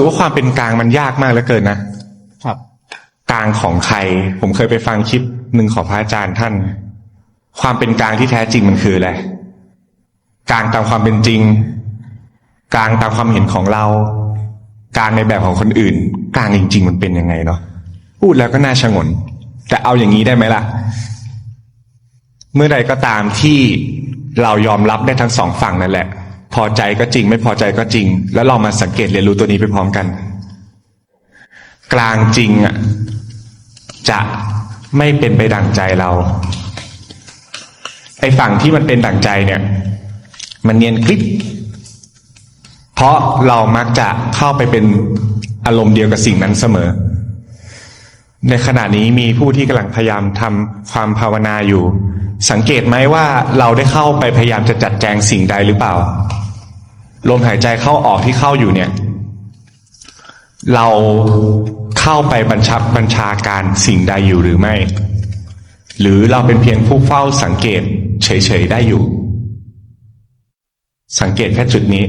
รู้ว่าความเป็นกลางมันยากมากเหลือเกินนะครับ กลางของใคร ผมเคยไปฟังคลิปหนึ่งของพระอาจารย์ท่าน ความเป็นกลางที่แท้จริงมันคืออะไรกลางตามความเป็นจริง กลางตามความเห็นของเรา กลางในแบบของคนอื่น กลางจริง ๆ มันเป็นยังไงเนาะพูดแล้วก็น่าชงน แต่เอาอย่างนี้ได้ไหมล่ะ เมื่อใดก็ตามที่เรายอมรับได้ทั้งสองฝั่งนั่นแหละ พอใจก็จริง ไม่พอใจก็จริง แล้วลองมาสังเกตเรียนรู้ตัวนี้ไปพร้อมกัน กลางจริงอะจะไม่เป็นไปดั่งใจเราไอ้ฝั่งที่มันเป็นดั่งใจเนี่ย มันเนียนคลิป เพราะเรามักจะเข้าไปเป็นอารมณ์เดียวกับสิ่งนั้นเสมอ ในขณะนี้มีผู้ที่กำลังพยายามทำความภาวนาอยู่ สังเกตไหมว่าเราได้เข้าไปพยายามจะจัดแจงสิ่งใดหรือเปล่า ลมหายใจเข้าออกที่เข้าอยู่เนี่ย เราเข้าไปบัญชับบัญชาการสิ่งใดอยู่หรือไม่ หรือเราเป็นเพียงผู้เฝ้าสังเกตเฉยๆได้อยู่ สังเกตแค่จุดนี้